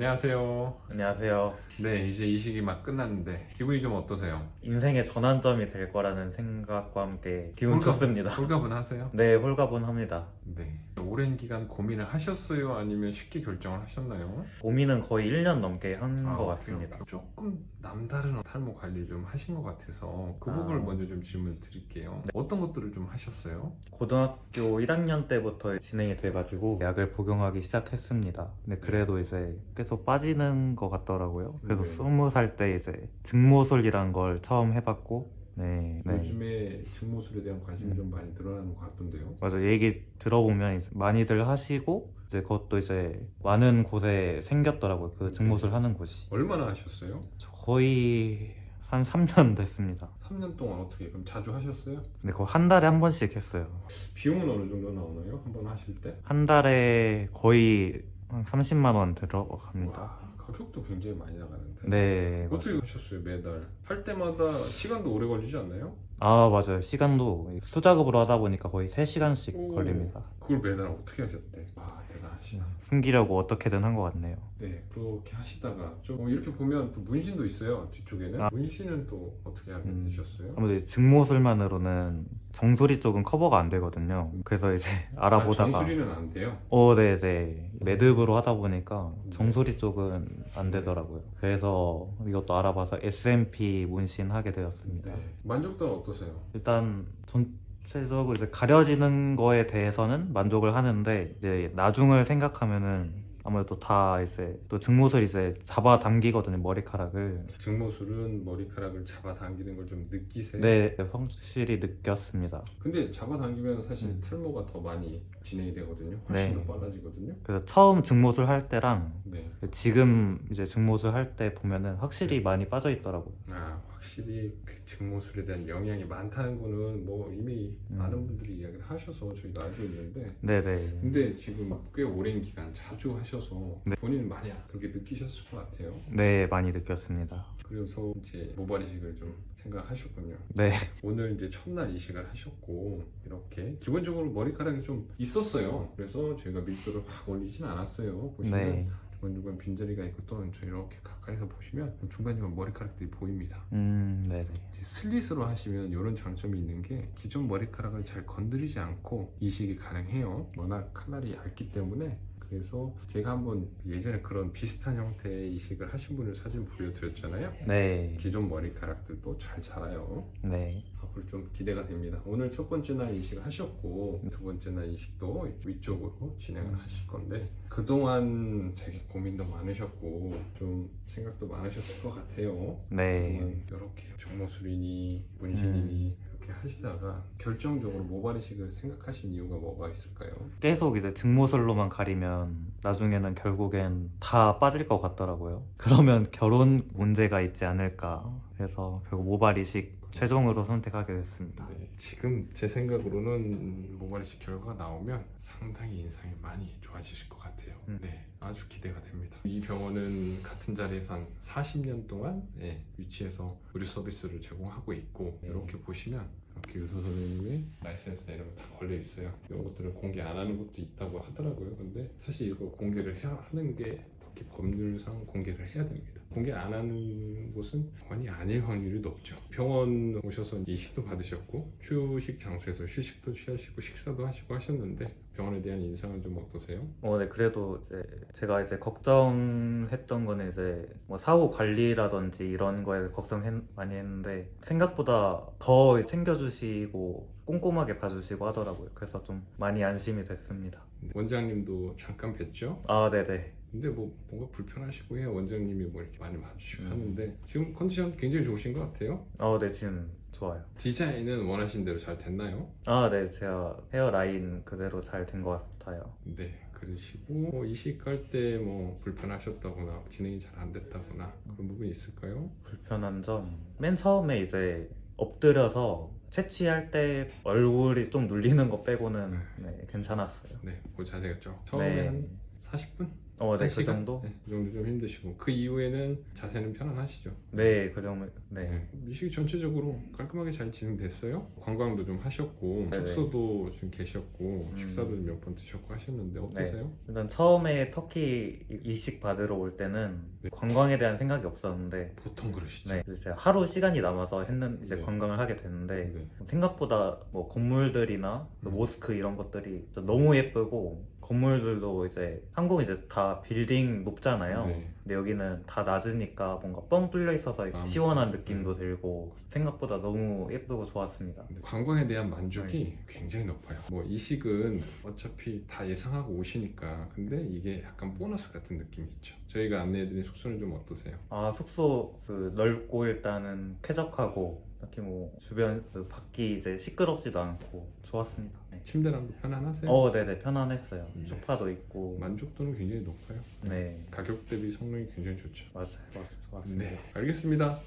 안녕하세요. 안녕하세요. 네, 이제 이식이 막 끝났는데 기분이 좀 어떠세요? 인생의 전환점이 될 거라는 생각과 함께 기분 홀가- 좋습니다. 홀가분하세요? 네, 홀가분합니다. 네. 오랜 기간 고민을 하셨어요? 아니면 쉽게 결정을 하셨나요? 고민은 거의 1년 넘게 한 아, 것 같습니다. 조금 남다른 탈모 관리를 좀 하신 것 같아서 그 부분을 아. 먼저 좀 질문 드릴게요. 어떤 것들을 좀 하셨어요? 고등학교 1학년 때부터 진행이 돼가지고 약을 복용하기 시작했습니다. 근데 그래도 이제 계속 빠지는 것 같더라고요. 그래서 네. 20살 때 이제 증모술이란 걸 처음 해봤고, 네, 네. 요즘에 증모술에 대한 관심이 좀 많이 늘어나는 것 같던데요. 맞아 얘기 들어보면 이제 많이들 하시고 이제 그것도 이제 많은 곳에 생겼더라고요. 그 증모술 하는 곳이 얼마나 하셨어요? 저 거의 한 3년 됐습니다. 3년 동안 어떻게 그럼 자주 하셨어요? 근데 그거 한 달에 한 번씩 했어요. 비용은 어느 정도 나오나요? 한 번 하실 때? 한 달에 거의 한 30만 원 들어갑니다. 와, 가격도 굉장히 많이 나가는데. 네. 어떻게 맞아요. 하셨어요 매달? 할 때마다 시간도 오래 걸리지 않나요? 아 맞아요. 시간도 수작업으로 하다 보니까 거의 3시간씩 오. 걸립니다. 그걸 매달 어떻게 하셨대? 아 대단하시다. 숨기려고 어떻게든 한 것 같네요. 네 그렇게 하시다가 좀 어, 이렇게 보면 또 문신도 있어요 뒤쪽에는. 아. 문신은 또 어떻게 하게 음. 되셨어요? 아무래도 이제 증모술만으로는 정수리 쪽은 커버가 안 되거든요. 그래서 이제 아, 알아보다가 정수리는 안 돼요. 어, 네네. 매듭으로 하다 보니까 네. 정수리 쪽은 안 되더라고요. 그래서 이것도 알아봐서 SMP 문신 하게 되었습니다. 네. 만족도는 어떠세요? 일단 전체적으로 이제 가려지는 거에 대해서는 만족을 하는데 이제 나중을 생각하면은 아무래도 다 이제 또 증모술 이제 잡아 당기거든요 머리카락을. 증모술은 머리카락을 잡아당기는 걸 좀 느끼세요? 네, 확실히 느꼈습니다. 근데 잡아당기면 사실 음. 탈모가 더 많이 진행이 되거든요. 훨씬 네. 더 빨라지거든요. 그래서 처음 증모술 할 때랑 네. 지금 이제 증모술 할 때 보면은 확실히 많이 빠져 있더라고 요. 아 확실히 그 증모술에 대한 영향이 많다는 거는 뭐 이미 음. 많은 분들이 이야기를 하셔서 저희가 알고 있는데 네네. 근데 지금 꽤 오랜 기간 자주 하셔서 네. 본인은 많이 그렇게 느끼셨을 것 같아요. 네, 많이 느꼈습니다. 그래서 이제 모발 이식을 좀 생각하셨군요. 네, 오늘 이제 첫날 이식을 하셨고 이렇게 기본적으로 머리카락이 좀 있었어요. 그래서 저희가 밀도를 확 올리진 않았어요. 보시면 네. 중간 중간 빈자리가 있고 또저 이렇게 가까이서 보시면 중간 중간 머리카락들이 보입니다. 음, 네네. 이제 슬릿으로 하시면 이런 장점이 있는 게 기존 머리카락을 잘 건드리지 않고 이식이 가능해요. 워낙 칼날이 얇기 때문에 그래서 제가 한번 예전에 그런 비슷한 형태의 이식을 하신 분을 사진 보여드렸잖아요. 네, 기존 머리카락들도 잘 자라요. 네. 앞으로 좀 기대가 됩니다. 오늘 첫 번째 날 이식을 하셨고 두 번째 날 이식도 위쪽으로 진행을 하실 건데 그동안 되게 고민도 많으셨고 좀 생각도 많으셨을 것 같아요. 네. 그동안 이렇게 정모술이니 문신이니 음. 이렇게 하시다가 결정적으로 모발 이식을 생각하신 이유가 뭐가 있을까요? 계속 이제 증모술로만 가리면 나중에는 결국엔 다 빠질 것 같더라고요. 그러면 결혼 문제가 있지 않을까 해서 결국 모발 이식 최종으로 선택하게 됐습니다. 네, 지금 제 생각으로는 모발 이식 결과가 나오면 상당히 인상이 많이 좋아지실 것 같아요. 음. 네, 아주 기대가 됩니다. 이 병원은 같은 자리에서 한 40년 동안 예, 위치해서 의료 서비스를 제공하고 있고 네. 이렇게 보시면 이렇게 의사 선생님의 라이센스나 이런 거 다 걸려 있어요. 이런 것들을 공개 안 하는 것도 있다고 하더라고요. 근데 사실 이거 공개를 해야 하는 게 법률상 공개를 해야 됩니다. 공개 안 하는 곳은 병원이 아닐 확률이 높죠. 병원 오셔서 이식도 받으셨고 휴식 장소에서 휴식도 취하시고 식사도 하시고 하셨는데 병원에 대한 인상은 좀 어떠세요? 어, 네, 그래도 이제 제가 이제 걱정했던 거는 이제 뭐 사후 관리라든지 이런 거에 걱정 많이 했는데 생각보다 더 챙겨주시고 꼼꼼하게 봐주시고 하더라고요. 그래서 좀 많이 안심이 됐습니다. 원장님도 잠깐 뵀죠? 아, 네네. 근데 뭐 뭔가 불편하시고 해요. 원장님이 뭐 이렇게 많이 봐주시고 음. 하는데 지금 컨디션 굉장히 좋으신 것 같아요. 어, 네, 지금 좋아요. 디자인은 원하신 대로 잘 됐나요? 아, 네, 제가 헤어 라인 그대로 잘 된 것 같아요. 네, 그러시고 뭐 이식할 때 뭐 불편하셨다거나 진행이 잘 안 됐다거나 그런 부분이 있을까요? 불편한 점. 맨 처음에 이제 엎드려서 채취할 때 얼굴이 좀 눌리는 거 빼고는 네, 괜찮았어요. 네, 뭐 자세했죠. 처음에 네. 한 40분 어, 네, 한 그 시간? 정도? 네, 그 정도 좀 힘드시고 그 이후에는 자세는 편안하시죠? 네, 그 정도. 네. 네. 미식이 전체적으로 깔끔하게 잘 진행됐어요. 관광도 좀 하셨고 네네. 숙소도 좀 계셨고 음. 식사도 몇 번 드셨고 하셨는데 어떠세요? 일단 처음에 터키 이식 받으러 올 때는 네. 관광에 대한 생각이 없었는데 보통 그러시죠. 네, 제가 하루 시간이 남아서 했는 이제 네. 관광을 하게 됐는데 네. 생각보다 뭐 건물들이나 그 음. 모스크 이런 것들이 진짜 너무 예쁘고 건물들도 이제 한국은 이제 다 빌딩 높잖아요. 네. 근데 여기는 다 낮으니까 뭔가 뻥 뚫려 있어서 아, 시원한 네. 느낌도 들고 생각보다 너무 예쁘고 좋았습니다. 관광에 대한 만족이 네. 굉장히 높아요. 뭐 이식은 어차피 다 예상하고 오시니까 근데 이게 약간 보너스 같은 느낌이 있죠. 저희가 안내해드린 숙소는 좀 어떠세요? 아 숙소 그 넓고 일단은 쾌적하고 딱히 뭐 주변 그 밖이 이제 시끄럽지도 않고 좋았습니다. 네. 침대랑도 편안하세요? 어, 네네 편안했어요. 네. 소파도 있고. 만족도는 굉장히 높아요. 네, 가격 대비 성능이 굉장히 좋죠. 맞아요. 맞- 좋았습니다. 네, 알겠습니다.